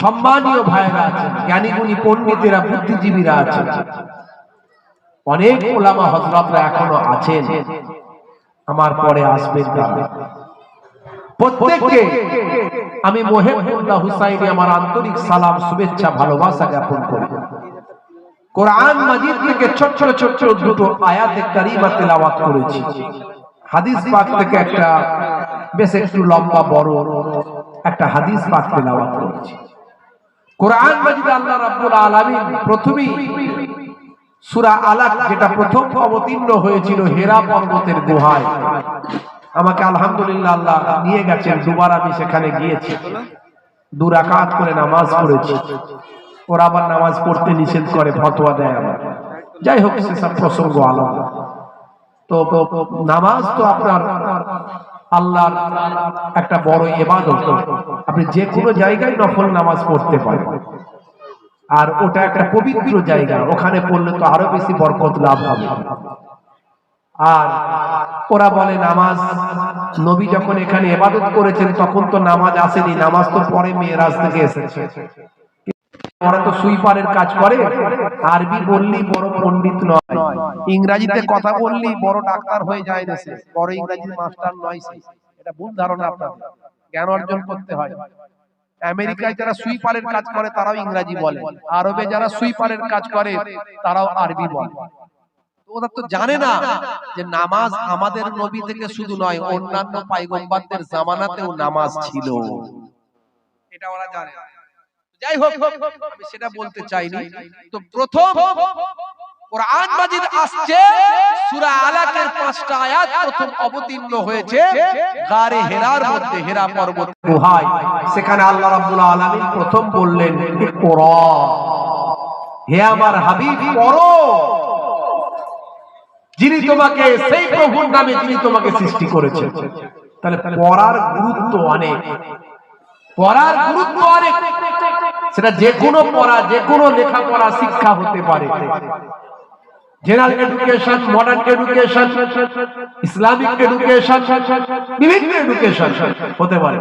সম্মানীয় ভাইরা আছেন, জ্ঞানীগুণী পণ্ডিতেরা, বুদ্ধিজীবীরা আছেন। অনেক ওলামা হজরতরা এখনও আছেন। আমার পরে আসবেন তারা। প্রত্যেককে আমি মোহেবুল্লাহ হুসাইনি আমার আন্তরিক সালাম, শুভেচ্ছা, ভালোবাসা জ্ঞাপন করি কোরআন মাজিদ থেকে ছোট ছোট ছোট ছোট দুটো আয়াতে কারিমা তেলাওয়াত করেছি। হাদিস পাক থেকে একটা, বেশ একটু লম্বা, বড়, একটা হাদিস পাক তেলাওয়াত করেছি। কোরআন মাজিদ আল্লাহ রাব্বুল আলামিন প্রথমেই সূরা আলাক যেটা প্রথম অবতীর্ণ হয়েছিল হেরা পর্বতের গুহায়। আমাকে আলহামদুলিল্লাহ আল্লাহ নিয়ে গেছেন, দুবার আমি সেখানে গিয়েছি। দু রাকাত করে নামাজ পড়েছি। ওরা আবার নামাজ পড়তে নিষেধ করে, ফতোয়া দেয় আমার। যাই হোক, সেসব প্রসঙ্গ আলাদা। তো নামাজ তো আপনার আল্লাহর একটা বড় এবাদত আপনি যে কোনো জায়গায় নফল নামাজ পড়তে পারেন। আর ওটা একটা পবিত্র জায়গা, ওখানে পড়লে তো আরও বেশি বরকত লাভ হবে। আর ওরা বলে, নামাজ নবী যখন এখানে এবাদত করেছেন, তখন তো নামাজ আসেনি, নামাজ তো পরে মেয়েরাজ থেকে এসেছে। ওরা তো সুইপারের কাজ করে। আরবি বললি বড় পণ্ডিত নয়। ইংরাজিতে কথা বললি বড় ডাক্তার হয়ে যায় সে। বড় ইংরাজি মাস্টার নয় সে। এটা ভুল ধারণা আপনাদের। জ্ঞান অর্জন করতে হয়। আমেরিকায় যারা সুইপারের কাজ করে, তারাও ইংরাজি বলে। আরবে যারা সুইপারের কাজ করে, তারাও আরবি বলে। ওরা তো জানে না যে নামাজ আমাদের নবী থেকে শুধু নয়, অন্যান্য পাইগম্বারদের জামানাতেও নামাজ ছিল। এটা ওরা জানে না। যাই হোক আমি সেটা বলতে চাইনি। তো প্রথম কোরআন মাজিদ আসছে সূরা আলাকের পাঁচটা আয়াত প্রথম অবতীর্ণ হয়েছে গারে হেরার মধ্যে হেরা পর্বত গুহায়। সেখানে আল্লাহ রাব্বুল আলামিন প্রথম বললেন হে আমার হাবিব পড়ো। যিনি তোমাকে সেই প্রভুর নামে যিনি তোমাকে সৃষ্টি করেছে তাহলে পড়ার গুরুত্ব অনেক। পড়ার গুরুত্ব অনেক। সেটা যে কোনো পড়া, যে কোনো লেখাপড়া শিক্ষা হতে পারে। General education modern education Islamic education বিভিন্ন এডুকেশন হতে পারে।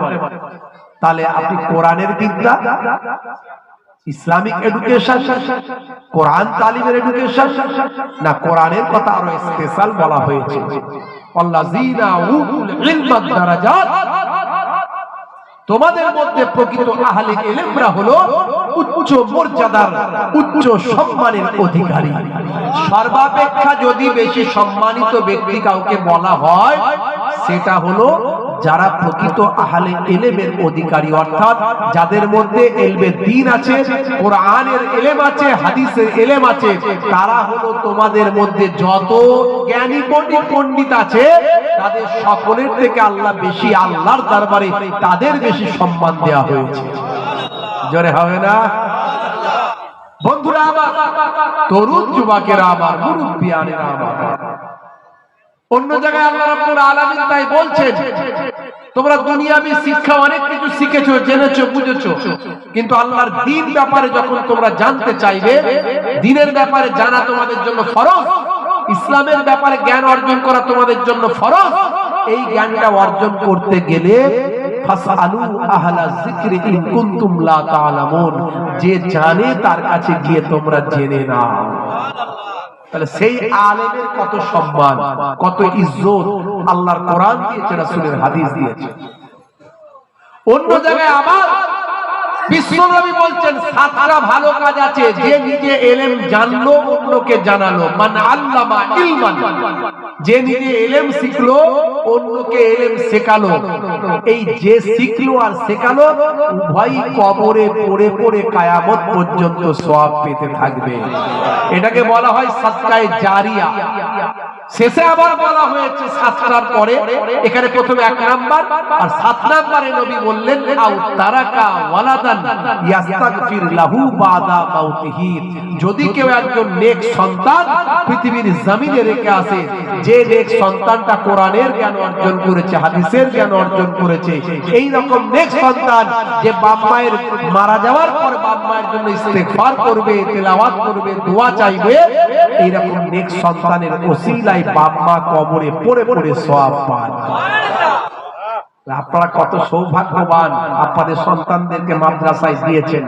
তাহলে আপনি কোরআনের বিদ্যা ইসলামিক এডুকেশন কোরআন তালিমের এডুকেশন না কোরআনের কথা আরও স্পেশাল বলা হয়েছে। আল্লাযীনা উতুল ইলমা দারাজাত তোমাদের মধ্যে প্রকৃত আহলে এলেমরা হলো উচ্চ মর্যাদার, উচ্চ সম্মানের অধিকারী। সর্বাপেক্ষা যদি বেশি সম্মানিত ব্যক্তি কাউকে বলা হয়, সেটা হলো যারা প্রকৃত আহলে এলেমের অধিকারী, অর্থাৎ যাদের মধ্যে এলবে দিন আছে, কোরআনের এলেম আছে, হাদিসের এলেম আছে, তারা হলো তোমাদের মধ্যে যত জ্ঞানী পণ্ডিত পণ্ডিত আছে, তাদের সকলের থেকে আল্লাহ বেশি আল্লাহর দরবারে তাদের বেশি সম্মান দেওয়া হয়েছে। জোরে হবে না? বন্ধুরা আমার, তরুণ যুবকেরা আমার, মুরব্বিয়ানেরা আমার। অন্য জায়গায় আল্লাহ রাব্বুল আলামিন তাই বলছেন তোমরা দুনিয়াবি শিক্ষা অনেক কিছু শিখেছো, জেনেছো, বুঝেছ। কিন্তু আল্লাহর দিন ব্যাপারে যখন তোমরা জানতে চাইবে, দিনের ব্যাপারে জানা তোমাদের জন্য ফরজ, ইসলামের ব্যাপারে জ্ঞান অর্জন করা তোমাদের জন্য ফরজ, এই জ্ঞানটা অর্জন করতে গেলে যে জানে তার কাছে গিয়ে তোমরা জেনে নাও। তাহলে সেই আলেমের কত সম্মান, কত ইজ্জত আল্লাহর কোরআন দিয়েছে, রাসূলের হাদিস দিয়েছে। অন্য জায়গায় আবার বিশ্বনবী বলছেন, সাতটা ভালো কাজ আছে, যে নিজে এলেম জানলো, অন্যকে জানালো। মানে আল্লামা ইলমান। যে নিজে এলেম শিখলো, অন্যকে এলেম শেখালো। এই যে শিখলো আর শেখালো, উভয় কবরে পড়ে পড়ে কায়ামত পর্যন্ত সওয়াব পেতে থাকবে। এটাকে বলা হয় সাতটায় জারিয়া। শেষে আবার বলা হয়েছে সাতটার পরে। এখানে প্রথমে এক নাম্বার, আর সাত নাম্বারে নবী বললেন, আউ তারাকা ওয়ালাদান ইয়াস্তাগফির লাহু বাদা মাউতিহি। যদি কেউ একজন নেক সন্তান পৃথিবীর জমিনে রেখে আসে, যে নেক সন্তানটা কোরআনের জ্ঞান অর্জন করেছে, হাদিসের জ্ঞান অর্জন করেছে, এই রকম নেক সন্তান যে বাপ মায়ের মারা যাওয়ার পর বাপ মায়ের করবে, তেলাওয়াত করবে, দোয়া চাইবে এই রকম নেক সন্তানের কবরে পড়ে পড়ে পায় আপনারা কত সৌভাগ্যবান, আপনাদের সন্তানদেরকে মাদ্রাসায় দিয়েছেন।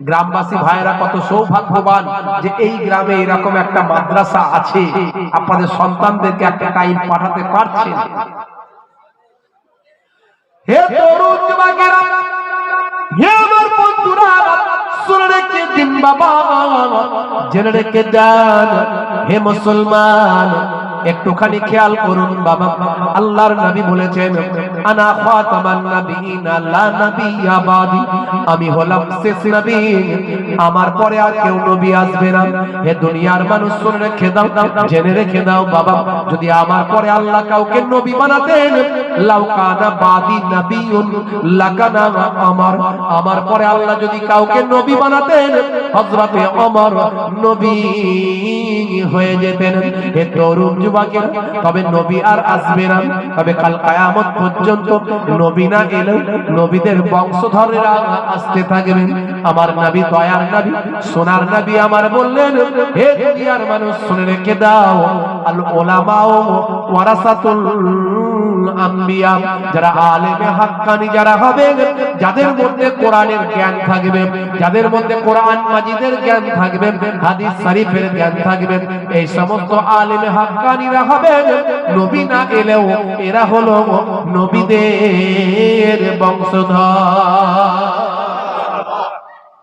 গ্রামবাসী ভাইয়েরা কত সৌভাগ্যবান যে এই গ্রামে এরকম একটা মাদ্রাসা আছে, আপনাদের সন্তানদেরকে একটা টাইম পাঠাতে পারছেন। হে তরুণ হে আমার শুনে রেখে দিন বাবা। জেনে রেখে দেন হে মুসলমান একটুখানি খেয়াল করুন বাবা। আল্লাহর নবী বলেছেন, আনা খাতামান নবীন লা নবিয়্যা বাদি। আমি হলাম শেষ নবী। আমার পরে আর কেউ নবী আসবে না। হে দুনিয়ার মানুষ, শুনে রেখে দাও, জেনে রেখে দাও বাবা। যদি আমার পরে আল্লাহ কাউকে নবী বানাতেন, লাউ কানা বাদি নবিয়ুন, লাকানা আমার। আমার পরে আল্লাহ যদি কাউকে নবী বানাতেন, হযরতে ওমর নবী হয়ে যেতেন। হে তরুণ যুবকের তবে নবী আর আসবে না। তবে কাল কায়ামত পর্যন্ত নবী না এলেও নবীদের বংশধরেরা আসতে থাকবেন। আমার নবী, দয়ার নবী, সোনার নবী আমার বললেন, হে দুনিয়ার মানুষ, শুনে রেখে দাও। আল ওলামাও ওয়ারাসাতুল আম্বিয়া, যারা আলেমে হাক্কানি যারা হবে, যাদের মধ্যে কোরআনের জ্ঞান থাকবে, যাদের মধ্যে কোরআন মাজিদের জ্ঞান থাকবে, হাদিস শরীফের জ্ঞান থাকবে, এই সমস্ত আলেমে হাক্কানিরা হবে, নবী না এলেও এরা হলো নবীদের বংশধর।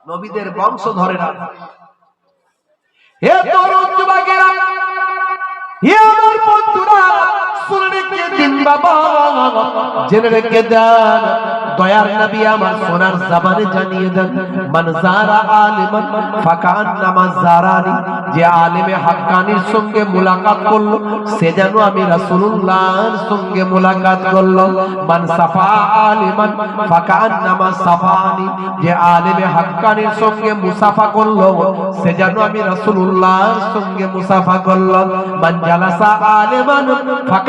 নবীদের বংশ ধরে না। হে তরুণ যুবকেরা হে আমার বন্ধুরা দিন আমি মুসাফা করল সে মান আলিমান ফাকান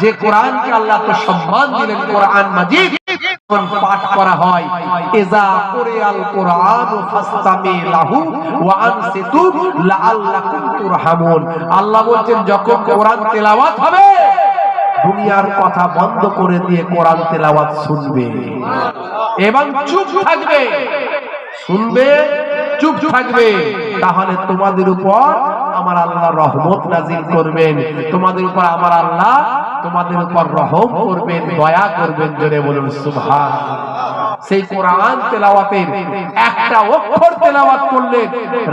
যে কোরআনকে আল্লাহ তো সম্মান দিলেন, কোরআন মাজিদ পাঠ করা হয় আল্লাহ যখন কোরআন তেলাওয়াত হবে, দুনিয়ার কথা বন্ধ করে দিয়ে কোরআন তেলাওয়াত শুনবে। এবং চুপ থাকবে। শুনবে, চুপ থাকবে। তাহলে তোমাদের উপর আমার আল্লাহ রহমত নাজিল করবেন। তোমাদের উপর আমার আল্লাহ তোমাদের উপর রহম করবেন, দয়া করবেন, জোরে বলুন সুবহান সেই কোরআন তেলাওয়াতের একটা অক্ষর তেলাওয়াত করলে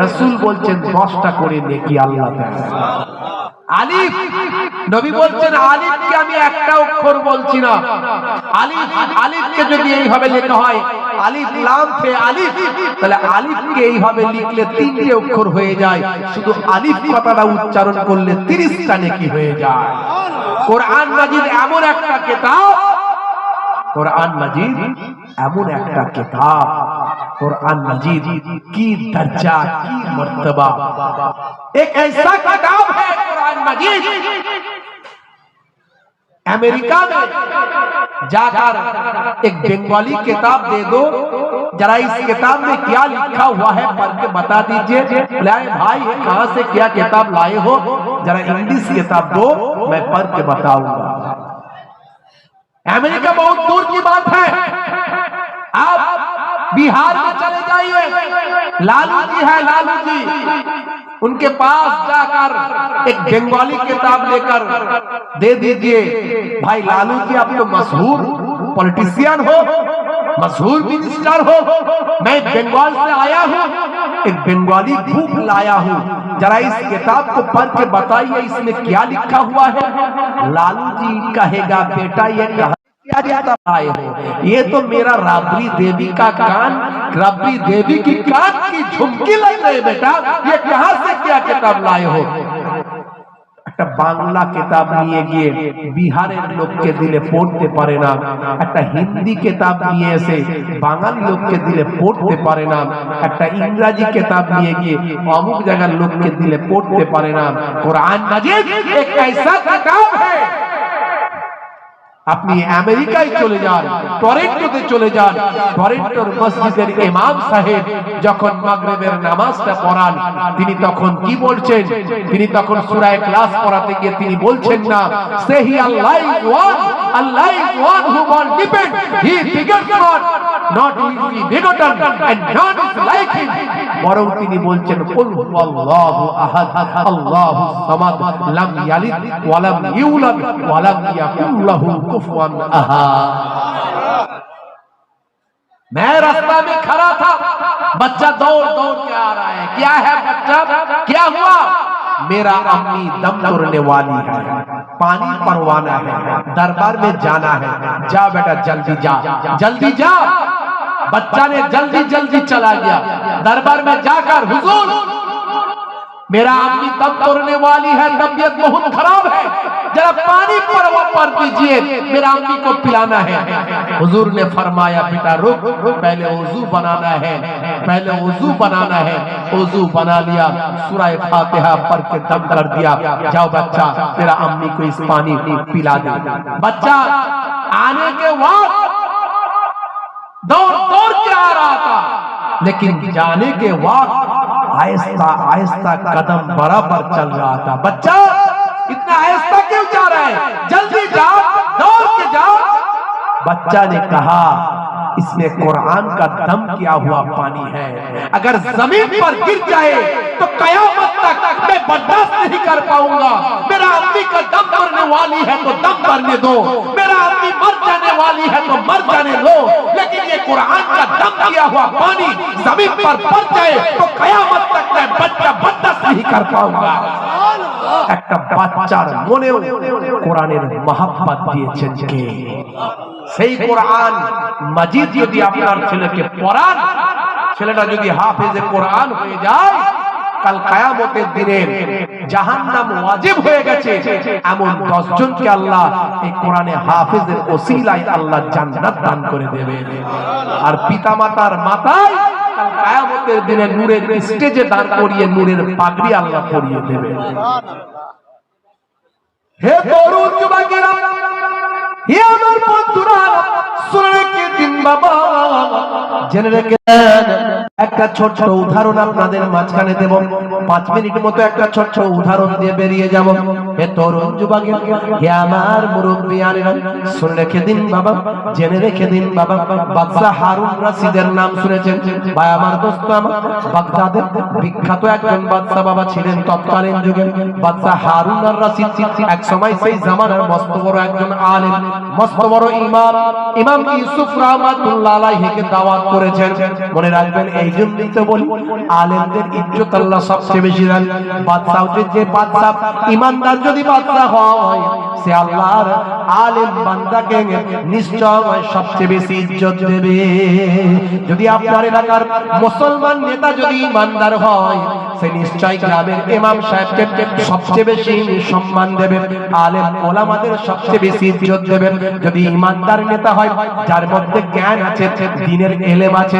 রসুল বলছেন 10টা করে নেকি আল্লাহ আলিফ, নবী বলছেন, আলিফকে আমি একটা অক্ষর বলছি না। আলিফ, আলিফকে যদি এইভাবে লেখা হয়, আলিফ লাম ফে আলিফ, তাহলে আলিফকে এইভাবে লিখলে তিনটে অক্ষর হয়ে যায়। শুধু আলিফ কথাটা উচ্চারণ করলে 30টা নেকি হয়ে যায়। কোরআন মাজিদ এমন একটা কিতাব قرآن مجید এমন একটা کتاب قرآن مجید کی درجہ کی مرتبہ؟ ایک ایسا کتاب ہے قرآن مجید امریکہ میں۔ جا کر ایک بنگالی کتاب دے دو، ذرا اس کتاب میں کیا لکھا ہوا ہے پڑھ کے بتا دیجیے۔ لائے بھائی، کہاں سے کیا کتاب لائے ہو؟ ذرا انگلش کتاب دو، میں پڑھ کے بتاؤں گا۔ امریکہ بہت دور کی بات ہے۔ آپ بہار میں چلے جائیے۔ لالو جی ہے لالو جی۔ ان کے پاس جا کر ایک بنگالی کتاب لے کر دے دیجیے۔ بھائی لالو جی آپ تو مشہور پولٹیسیان ہو مظہور منسٹر ہو میں بنگال سے آیا ہوں ایک بنگالی بھوک لایا ہوں جرا اس کتاب کو پڑھ کے بتائیے اس میں کیا لکھا ہوا ہے لالو جی کہے گا بیٹا یہ کہا یہ تو میرا رابری دیوی کا کان رابری دیوی کی کان کی جھمکی لائے بیٹا یہ کہاں سے کیا کتاب لائے ہو একটা বাংলা কিতাব নিয়ে গিয়ে বিহারের লোককে দিলে পড়তে পারে না একটা হিন্দি কিতাব নিয়ে এসে বাঙালি লোককে দিলে পড়তে পারে না একটা ইংরাজি কিতাব নিয়ে গিয়ে অমুক জায়গার লোককে দিলে পড়তে পারে না কোরআন মাজিদ এক ऐसा किताब है আপনি আমেরিকায় চলে যান, টরেন্টোতে চলে যান। টরেন্টোর মসজিদের ইমাম সাহেব যখন মাগরিবের নামাজটা পড়ান, তিনি তখন কি বলছেন? তিনি তখন সুরায় ক্লাস পড়াতে গিয়ে তিনি বলছেন না, সেহি Allah one a like one who will depend. He figures God, not easily begotten, and not is like him. বরং তিনি বলছেন কুল হুয়াল্লাহু আহাদ আল্লাহু সামাদ লাম ইয়ালিদ ওয়া লাম ইউলাদ ওয়া লাম ইয়াকুন লাহু কুফুয়ান আহাদ میں رستہ میں کھڑا تھا بچہ دور دور کے آ رہا ہے کیا ہے بچہ کیا ہوا میرا امی دم ترنے والی ہے، پانی پروانا ہے، دربار میں جانا ہے۔ جا بیٹا، جلدی جا۔ جلدی جا۔ بچہ نے جلدی جلدی چلا گیا۔ دربار میں جا کر حضور میرا آدمی دب توڑنے والی ہے دبیت بہت خراب ہے۔ جب پانی پر وہ پر دیجیے، میرا آدمی کو پلانا ہے۔ حضور نے فرمایا، بیٹا رکھ پہلے وضو بنانا ہے۔ پہلے وضو بنانا ہے۔ وضو بنا لیا، سورہ فاتحہ پر کے دم کر دیا۔ جاؤ بچہ تیرا امی کو اس پانی پلا دیا بچہ، آنے کے وقت دور دور کے آ رہا تھا۔ لیکن جانے کے وقت آہستہ آہستہ قدم برابر چل رہا تھا۔ بچہ، اتنا آہستہ کیوں جا رہا ہے؟ جلدی جاؤ، دوڑ کے جاؤ۔ بچہ نے کہا اس میں قرآن کا دم کیا ہوا پانی ہے۔ اگر زمین پر گر جائے تو قیامت تک میں بدست نہیں کر پاؤں گا۔ میرا آدمی کا دم مرنے والی ہے تو دم مرنے دو۔ میرا آدمی مر جانے والی ہے تو مر جانے دو لیکن یہ قرآن کا دم کیا ہوا پانی زمین پر پر جائے تو قیامت تک میں بچہ بدست نہیں کر پاؤں گا۔ ایک بچہ مونے قرآن محبت দিয়েছেন কে সেই قرآن مجید যদি আপনার ছেলেকে পড়ান। ছেলেটা যদি হাফেজে কোরআন হয়ে যায়, কাল কায়ামতের দিনে জাহান্নাম ওয়াজিব হয়ে গেছে। এমন দশজনকে আল্লাহ এই কোরআনে হাফেজের ওসিলায় আল্লাহ জান্নাত দান করে দেবে। আর পিতামাতার মাথায় কাল কায়ামতের দিনে নূরের স্টেজে দাঁড় করিয়ে নূরের পাগড়ি আল্লাহ পরিয়ে দেবে। হে তরুণ যুবকেরা হে আমার বন্ধুরা শুনে রেখে দিন বাবা জেনে রেখে। একটা ছোট্ট উদাহরণ আপনাদের মাঝখানে দেব। পাঁচ মিনিট মতো একটা ছোট্ট উদাহরণ দিয়ে বেরিয়ে যাব। হে তরুণ যুবকের হে আমার মুরব্বী আনেরা শুনে রেখে দিন বাবা, জেনে রেখে দিন বাবা। বাদশা হারুন রাশিদের নাম শুনেছেন। ভাই, আমার দোস্ত আমার বাগদাদের বিখ্যাত একজন বাদশা বাবা ছিলেন তৎকালীন যুগে। বাদশা হারুন আর রাশিদ এক সময় সেই জামানার মস্ত বড় একজন আলেম, মস্ত বড় ইমাম। ইমাম ইউসুফ রহমাতুল্লাহ আলাইহিকে দাওয়াত করেছেন। মনে রাখবেন, এই জন্যই তো বলি, আলেমদের ইজ্জত আল্লাহ সবচেয়ে বেশি দেন। বাদশা হচ্ছে যে বাদশা ইমানদার যদি বাদশা হয়, সে আল্লাহর আলেম বান্দাকে নিশ্চয় সবচেয়ে বেশি ইজ্জত দেবে। যদি আপনার এলাকার মুসলমান নেতা যদি ইমানদার হয়, সে নিশ্চয় গ্রামের ইমাম সাহেবকে সবচেয়ে বেশি সম্মান দেবে। আলেম ওলামাদের সবচেয়ে বেশি ইজ্জত দেবে। যদি ইমানদার নেতা হয়, যার মধ্যে জ্ঞান আছে, দিনের এলেম আছে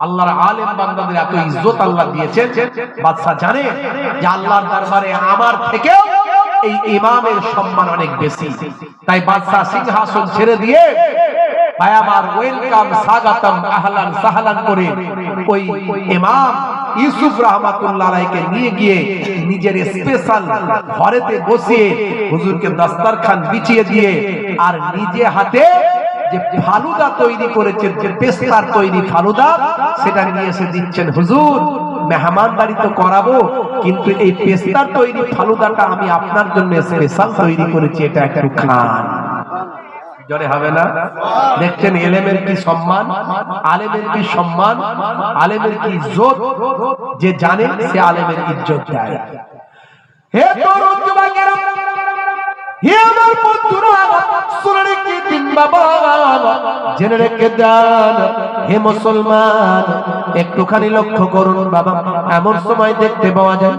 আল্লাহর আলেম বান্দাদের এত ইজ্জত আল্লাহ দিয়েছেন। বাদশাহ জানে যে আল্লাহর দরবারে আমার থেকেও এই ইমামের সম্মান অনেক বেশি। তাই বাদশাহ সিংহাসন ছেড়ে দিয়ে ভাই, আমার ওয়েলকাম, স্বাগতম, আহলান করে ওই ইমাম ইউসুফ রহমাতুল্লাহ আলাইকে নিয়ে গিয়ে নিজের স্পেশাল ঘরেতে বসিয়ে হুজুরকে দস্তরখান বিছিয়ে দিয়ে আর নিজে হাতে যে ফালুদা তৈরি করেছেন, যে পেস্তার তৈরি ফালুদা, সেটা নিয়ে এসে দিচ্ছেন, হুজুর, মেহমান বাড়ি তো করাবো, কিন্তু এই পেস্তার তৈরি ফালুদাটা আমি আপনার জন্য স্পেশাল তৈরি করেছি, এটা একটু খান। জোরে হবে না? দেখছেন এলেমের কি সম্মান, আলেমের কি সম্মান, আলেমের কি ইজ্জত? যে জানে, সে আলেমের ইজ্জত দেয়। হে তরুণ যুবকেরা দিন বাবা। জেনে রেখে হে মুসলমান, একটুখানি লক্ষ্য করুন বাবা। এমন সময় দেখতে পাওয়া যায়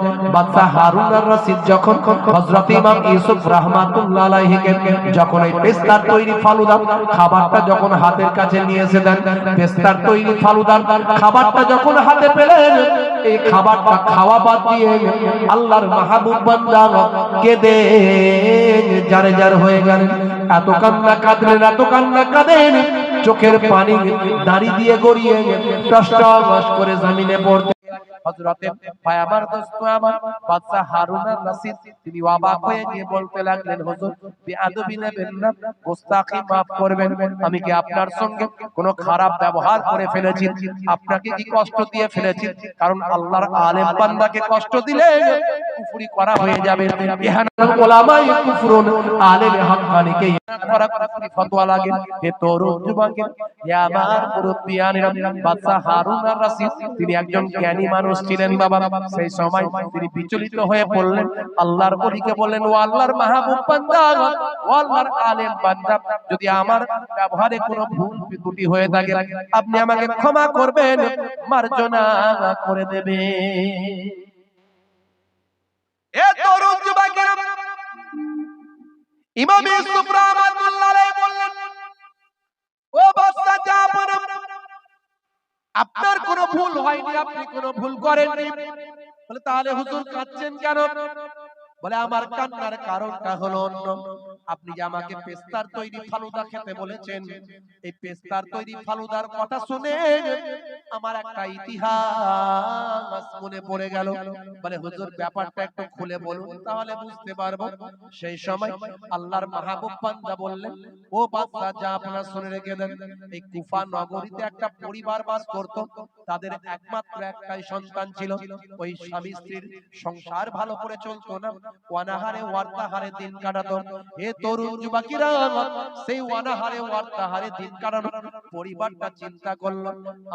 হারুন আর রশিদ যখন হযরত ইমাম ইউসুফ রাহমাতুল্লাহ আলাইহিকে যখন এই পেস্তার তৈরি ফালুদা খাবারটা যখন হাতের কাছে নিয়ে এসে দেন, পেস্তার তৈরি ফালুদার খাবারটা যখন হাতে পেলেন, এই খাবারটা খাওয়া বাদ দিয়ে আল্লাহর মাহবুব বান্দা কেঁদে জারে জার হয়ে গেলেন এত কান্না কাঁদলেন, এত কান্না কাঁদেন, চোখের পানি দাড়ি দিয়ে গড়িয়ে টস করে জমিনে পড়তে হযরতে আমার দোস্ত আমার বাদশা হারুন আর রশিদ তিনি অবাক হয়ে গিয়ে বলতে লাগলেন, হুজুর গোস্তাখি maaf করবেন, আমি কি আপনার সঙ্গে কোনো খারাপ ব্যবহার করে ফেলেছি? আপনাকে কি কষ্ট দিয়ে ফেলেছি? কারণ আল্লাহর আলেম বান্দাকে কষ্ট দিলে কুফরি করা হয়ে যাবে। ইহানাল কুফরুন করা ফতোয়া লাগে। হে হে আমার হারুন আর রশিদ তিনি একজন জ্ঞানী মানুষ ছিলেন বাবা। সেই সময় তিনি বিচলিত হয়ে পড়লেন। আল্লাহর বলিকে বললেন, ও আল্লাহর মাহবুব বান্দা, ও আল্লাহর আলেম বান্দা, যদি আমার ব্যবহারে কোনো ভুল ত্রুটি হয়ে থাকে, আপনি আমাকে ক্ষমা করবেন, মার্জনা করে দেবেন। এ তরুণ যুবকেরা, ইমাম ইউসুফ রাহমাতুল্লাহ বললেন, ও বাদশা জাফর আপনার কোনো ভুল হয়নি আপনি কোনো ভুল করেননি। বলে তাহলে হুজুর কাঁদছেন কেন? বলে আমার কান্নার কারণটা হলো অন্য। আপনি যে আমাকে পেস্তার তৈরি ফালুদা খেতে বলেছেন এই পেস্তার তৈরি ফালুদার কথা শুনে আমার একটা ইতিহাস মনে পড়ে গেল। বলে, হুজুর, ব্যাপারটা একটু খুলে বলুন, তাহলে বুঝতে পারব। সেই সময় আল্লাহর মাহবুব বান্দা বললেন, ও বাদশা যা আপনারা শুনে রেখে দেন। এই কুফা নগরীতে একটা পরিবার বাস করত। তাদের একমাত্র একটাই সন্তান ছিল। ওই স্বামী স্ত্রীর সংসার ভালো করে চলতো না। ওয়ানাহারে ওয়ার্তাহারে দিন কাটাতো। হে তরুণ যুবকেরা, সেই ওয়ানাহারে ওয়ার্তাহারে দিন কাটানো পরিবারটা চিন্তা করল।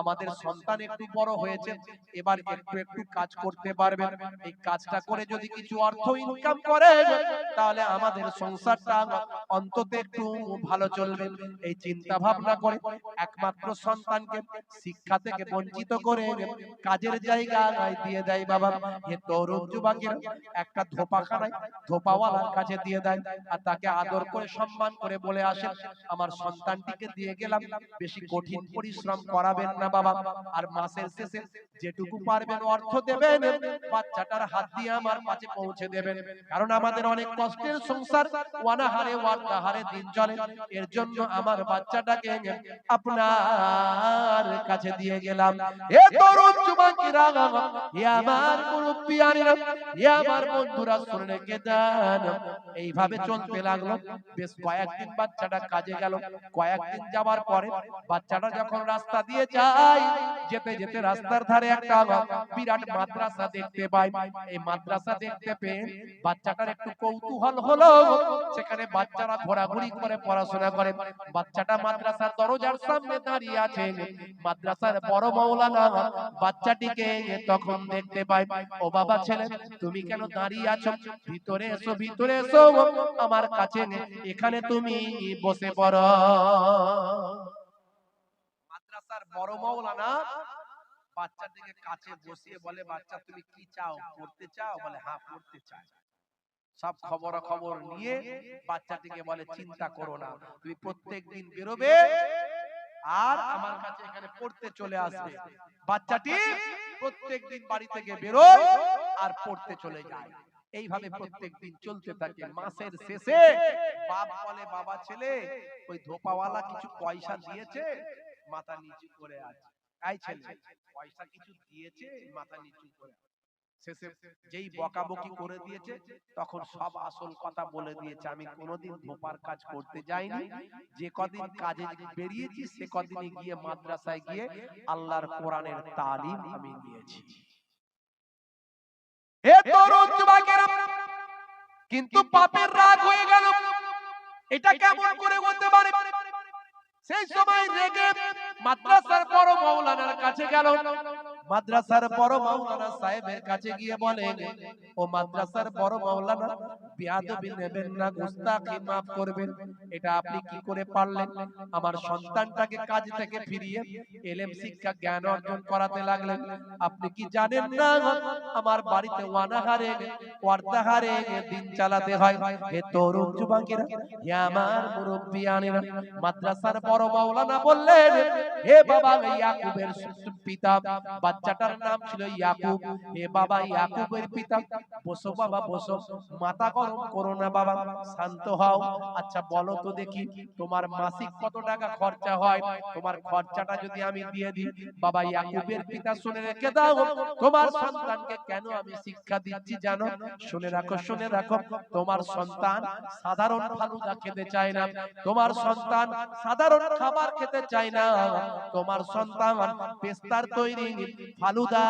আমাদের সন্তান একটু বড় হয়েছে। এবার একটু একটু কাজ করতে পারবে এই কাজটা করে যদি কিছু অর্থ ইনকাম করে, তাহলে আমাদের সংসারটা অন্তত একটু ভালো চলবে। এই চিন্তা ভাবনা করে একমাত্র সন্তানকে শিক্ষা থেকে বঞ্চিত করে কাজের জায়গায় দিয়ে দেয় বাবা। হে তরুণ যুবকের একটা ধোপাখানায় ধোপাওয়ালার কাছে দিয়ে দেয় আর তাকে আদর করে, সম্মান করে বলে আসে, আমার সন্তানটিকে দিয়ে গেলাম, বেশি কঠিন পরিশ্রম করাবেন না বাবা। আর মাসের শেষে যেটুকু পারবেন অর্থ দেবেন বাচ্চাটার হাত দিয়ে আমার কাছে পৌঁছে দেবেন। কারণ আমাদের অনেক কষ্টের সংসার ওয়ানাহারে ওয়ার্তাহারে দিন চলে। এর জন্য আমার বাচ্চাটাকে আপনার কাছে দিয়ে গেলাম। এ তরুণ যুবকেরা এ আমার মুরব্বিয়ানেরা এ আমার বন্ধুরা শুনে রেখে দেন। এইভাবে চলতে লাগল। বেশ কয়েকদিন বাচ্চাটা কাজে গেল। কয়েকদিন যাওয়ার পরে বাচ্চাটা যখন রাস্তা দিয়ে যায় যেতে যেতে রাস্তার ধারে একটা বিরাট মাদ্রাসা দেখতে পায় এই মাদ্রাসা দেখতে পেয়ে বাচ্চাটার একটু কৌতূহল হলো। সেখানে বাচ্চারা ঘোরাঘুরি করে, পড়াশোনা করে। বাচ্চাটা মাদ্রাসার দরজার সামনে দাঁড়িয়ে আছে। মাদ্রাসার বড় বাচ্চাটিকে তখন দেখতে পায় ও বাবা ছেলে, তুমি কেন দাঁড়িয়ে আছো? ভিতরে এসো ভিতরে এসো। আমার কাছে এখানে তুমি বসে পড়ো। মাদ্রাসার বড় মৌলানা বাচ্চাটিকে কাছে বসিয়ে বলে বাচ্চা তুমি কি চাও? পড়তে চাও? বলে হ্যাঁ পড়তে চাই। সব খবর খবর নিয়ে বাচ্চাটিকে বলে চিন্তা করো না তুমি প্রত্যেক দিন বেরোবে আর আমার কাছে এখানে পড়তে চলে আসবে। বাচ্চাটি প্রত্যেক দিন বাড়ি থেকে বেরোয় আর পড়তে চলে যায়। এইভাবে প্রত্যেক দিন চলতে থাকে। মাসের শেষে বাপ বলে বাবা ছেলে ওই ধোপাওয়ালা কিছু পয়সা দিয়েছে? মাথা নিচু করে আছে এই ছেলে পয়সা কিছু দিয়েছে মাথা নিচু করে। শেষে যেই বকাবকি করে দিয়েছে তখন সব আসল কথা বলে দিয়েছে। আমি কোনোদিন ধোপার কাজ করতে যাইনি। যে কদিন কাজে বেরিয়েছি সে কদিনে গিয়ে মাদ্রাসায় গিয়ে আল্লাহর কোরআনের তালিম আমি নিয়েছি। এ তরুণ যুবকেরা কিন্তু পাপের রাগ হয়ে গেল। এটা কেমন করে হতে পারে? সেই সময় রেগে মাদ্রাসার বড় মৌলানার কাছে গেল। মাদ্রাসার বড় মৌলানা সাহেবের কাছে গিয়ে বলেন, ও মাদ্রাসার বড় মৌলানা বিয়াদবি নেবেন না, গুস্তাখি মাফ করবেন। এটা আপনি কি করে পারলেন? আমার সন্তানটাকে কাজ থেকে ফিরিয়ে এলেম শিক্ষা, জ্ঞান অর্জন করাতে লাগলেন। আপনি কি জানেন না, আমার বাড়িতে ওয়ানাহারে ওয়ার্দাহারে দিন চালাতে হয়। হে তরুণ যুবকেরা, হে আমার মুরব্বিয়ানেরা, মাদ্রাসার বড় মাওলানা বললেন, হে বাবা, ইয়াকুবের পিতা বাচ্চাটার নাম ছিল ইয়াকুব। হে বাবা, ইয়াকুবের পিতা। বসো বাবা, বসো। মাথা গরম করো না বাবা, শান্ত হও। আচ্ছা বলো তো দেখি, তোমার মাসিক কত টাকা খরচা হয়? তোমার খরচাটা যদি আমি দিয়ে দিই, বাবা, ইয়াকুবের পিতা শুনে রেখে দাও। তোমার সন্তানকে কেন আমি শিক্ষা দিচ্ছি জানো? শুনে রাখো শুনে রাখো। তোমার সন্তান সাধারণ ফালুদা খেতে চায় না। তোমার সন্তান সাধারণ খাবার খেতে চায় না। তোমার সন্তান পেস্তার তৈরি ফালুদা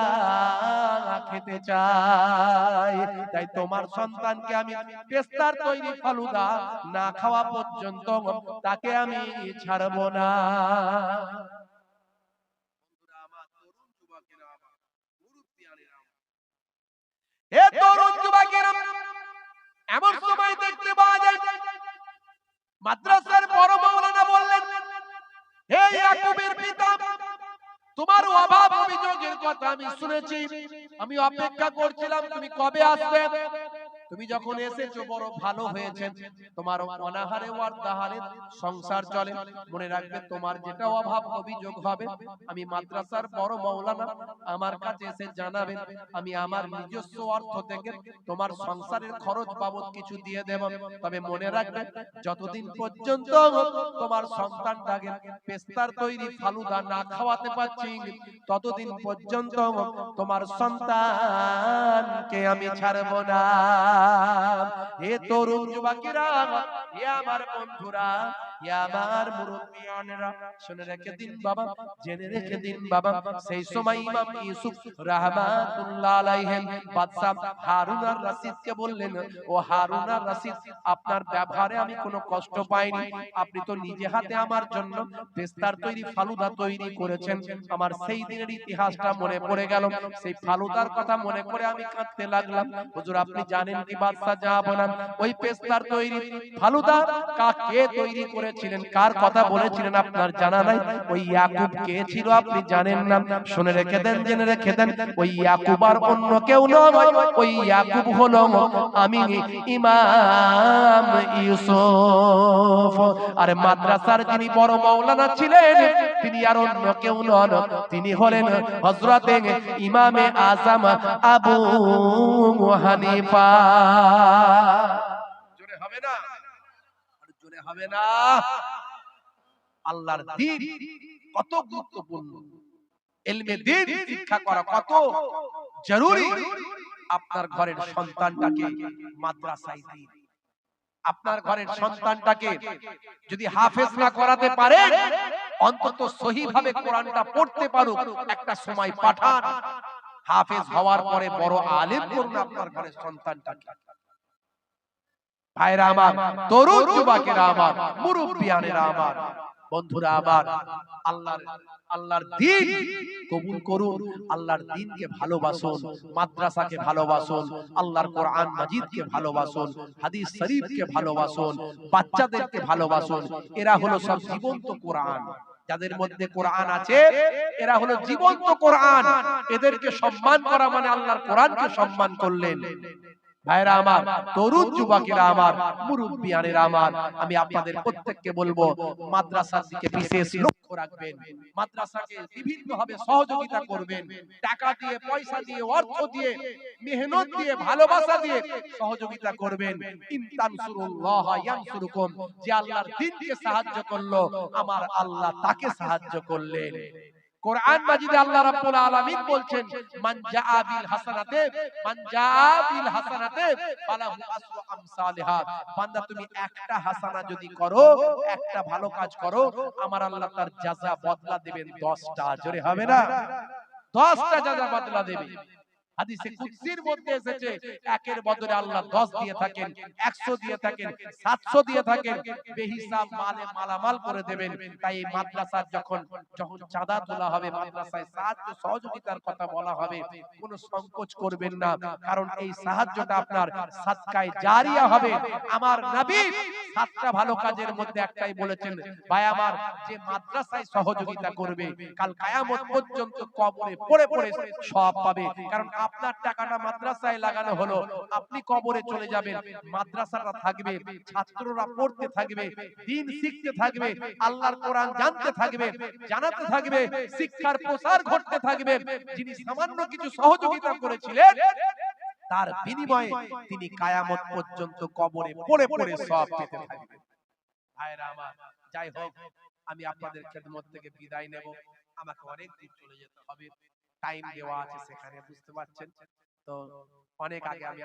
খেতে চায়। তাই তোমার সন্তানকে আমি পেস্তার তৈরি ফালুদা না খাওয়া পর্যন্ত তাকে আমি ছাড়ব না। এমন সময় দেখতে পাওয়া যায় মাদ্রাসার বড় মাওলানা বললেন, হে ইয়াকুবের পিতা তোমার অভাব অভিযোগের কথা আমি শুনেছি। আমি অপেক্ষা করছিলাম তুমি কবে আসবে? তুমি যখন এসেছ বড় ভালো হয়েছে তোমার অনাহারে ওয়ার্দাহারে সংসার চলে। মনে রাখবে তোমার যেটা অভাব অভিযোগ হবে আমি মাদ্রাসার বড় মাওলানা আমার কাছে এসে জানাবেন আমি আমার নিজস্ব অর্থ থেকে তোমার সংসারের খরচ বাবদ কিছু দিয়ে দেব। তবে মনে রাখবে যতদিন পর্যন্ত তোমার সন্তানটাকে পেস্তার তৈরি ফালুদা না খাওয়াতে পারছি ততদিন পর্যন্ত তোমার সন্তানকে আমি ছাড়ব না হে তরুণ যুবকেরা হে আমার বন্ধুরা আমার শুনে রেখে দিন বাবা, জেনে রেখে দিন বাবা। সেই সময় ইমাম ইউসুফ রাহমাতুল্লাহ আলাইহিম বাদশা হারুন আর রাশিদকে বললেন, ও হারুন আর রাশিদ, আপনার ব্যবহারে আমি কোনো কষ্ট পাইনি। আপনি তো নিজে হাতে আমার জন্য পেস্তার তৈরি ফালুদা তৈরি করেছেন। আমার সেই দিনের ইতিহাসটা মনে পড়ে গেল। সেই ফালুদার কথা মনে করে আমি কাঁদতে লাগলাম। হুজুর, আপনি জানেন কি বাদশা যাব না ওই পেস্তার তৈরি ফালুদা কাকে তৈরি করেছিলেন কার কথা বলেছিলেন আপনার? জানা নাই? ওই ইয়াকুব কে ছিল? আপনি জানেন না। শুনে রেখে দেন, জেনে রেখে দেন। ওই ইয়াকুব আর অন্য কেউ নয়। ওই ইয়াকুব হলো আমি ইমাম ইউসুফ। আরে মাদ্রাসার যিনি বড় মাওলানা ছিলেন, তিনি আর অন্য কেউ নন। তিনি হলেন হযরতে ইমামে আজম আবু হানিফা জোরে হবে না আর জোরে হবে না। আল্লাহর দিন কত গুরুত্বপূর্ণ। এলমে দিন শিক্ষা করা কত জরুরি। আপনার ঘরের সন্তানটাকে মাদ্রাসায় দিন। আপনার ঘরের সন্তানটাকে যদি হাফেজ না করাতে পারে অন্তত সহিভাবে কোরআনটা পড়তে পারুক। একটা সময় পাঠান। হাফেজ হওয়ার পরে বড় আলেম করুন আপনার ঘরের সন্তানটাকে। ভাইরা আমার তরুণ যুবকেরা আমার মুরব্বিয়ানেরা আমার বন্ধুরা আমার আল্লাহর আল্লাহর দিন কবুল করুন আল্লাহর দিনকে ভালোবাসুন মাদ্রাসাকে ভালোবাসুন আল্লাহর কোরআন মাজিদকে ভালোবাসুন হাদিস শরীফকে ভালোবাসুন বাচ্চাদেরকে ভালোবাসুন এরা হলো সব জীবন্ত কোরআন। যাদের মধ্যে কোরআন আছে এরা হলো জীবন্ত কোরআন। এদেরকে সম্মান করা মানে আল্লাহর কোরআনকে সম্মান করলেন। ভাইরা আমার তরুণ যুবকেরা আমার মুরব্বিয়ানেরা আমার আমি আপনাদের প্রত্যেককে বলব মাদ্রাসার দিকে বিশেষ লক্ষ্য রাখবেন মাদ্রাসাকে বিভিন্ন ভাবে সহযোগিতা করবেন টাকা দিয়ে পয়সা দিয়ে অর্থ দিয়ে মেহনত দিয়ে ভালোবাসা দিয়ে সহযোগিতা করবেন। ইনতানসুরুল্লাহ ইয়ানসুরুকুম যে আল্লাহর দ্বীনকে সাহায্য করল আমার আল্লাহ তাকে সাহায্য করলেন। কোরআন মাজিদে আল্লাহ রাব্বুল আলামিন বলছেন, মান জাআ বিল হাসানাতে, মান জাআ বিল হাসানাতে, ফালাহু আসরু আমসালিহা। বান্দা, তুমি একটা হাসানা যদি করো, একটা ভালো কাজ করো, আমার আল্লাহ তার জাযা বদলা দিবেন 10টা জোরে হবে না? 10টা জাযা বদলা দেবে। হাদিসে কুদসির মধ্যে এসেছে একের বদলে আল্লাহ 10 দিয়ে থাকেন 100 দিয়ে থাকেন 700 দিয়ে থাকেন বেহিসাব মালে মালামাল করে দেবেন। তাই এই মাদ্রাসার যখন যখন চাঁদা তোলা হবে মাদ্রাসায় সাহায্য সহযোগিতার কথা বলা হবে। কোনো সংকোচ করবেন না কারণ এই সাহায্যটা আপনার সাদকায় জারিয়া হবে। আমার নবী সাতটা ভালো কাজের মধ্যে একটাই বলেছেন ভাই আমার যে মাদ্রাসায় সহযোগিতা করবে কাল কায়ামত পর্যন্ত কবরে পড়ে পড়ে সব পাবে কারণ আপনার টাকাটা মাদ্রাসায় লাগানো হলো। আপনি কবরে চলে যাবেন। মাদ্রাসাটা থাকবে, ছাত্ররা পড়তে থাকবে, দিন শিখতে থাকবে, আল্লাহর কোরআন জানতে থাকবে, জানাতে থাকবে, শিক্ষার প্রসার ঘটতে থাকবে। যিনি সামান্য কিছু সহযোগিতা করেছিলেন, তার বিনিময়ে তিনি কায়ামত পর্যন্ত কবরে পড়ে পড়ে সব পেতে থাকবে। ভাইরা আমার, যাই হোক, আমি আপনাদের খেদমত থেকে বিদায় নেব। আমাকে অনেক দূর চলে যেতে হবে। টাইম দেওয়া আছে সেখানে বুঝতে পারছেন? তো অনেক আগে আমি